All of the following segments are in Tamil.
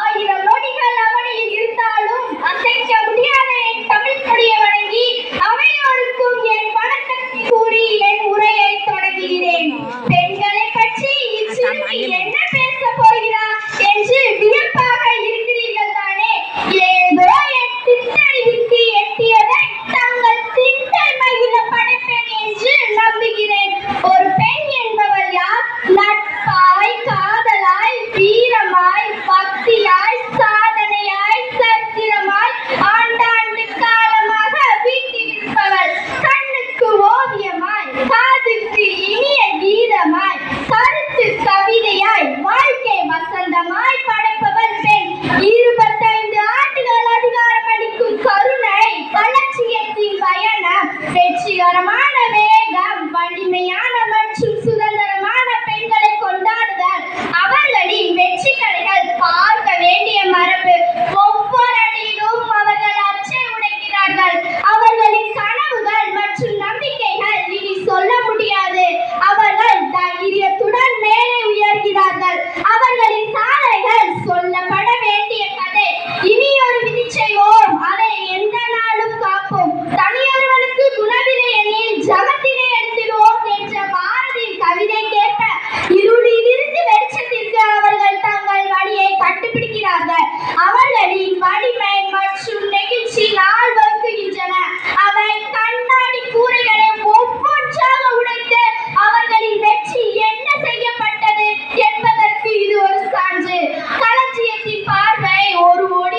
ஆயிரம் நொடிகள் அவனில் இருந்தாலும் அசைக்க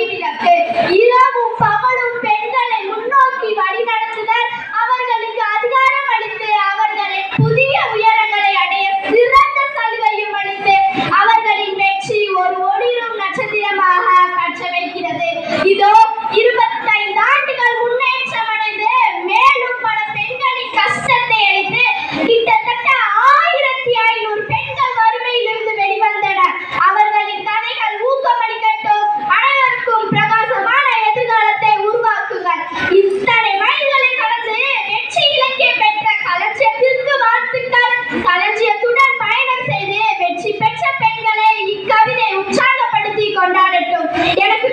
ஒளிவிளக்கு இரவும் பகலும் பெண்களை முன்னோக்கி வழிநடத்துதல் அவர்களுக்கு அதிகாரம் அளித்து அவர்களை புதிய உயரங்களை அடைய சிறந்த சலுகையும் அளித்து அவர்களின் வெற்றி ஒரு ஒளிரும் நட்சத்திரமாக கற்ற வைக்கிறது இதோ கொண்டாடட்டும் எனக்கு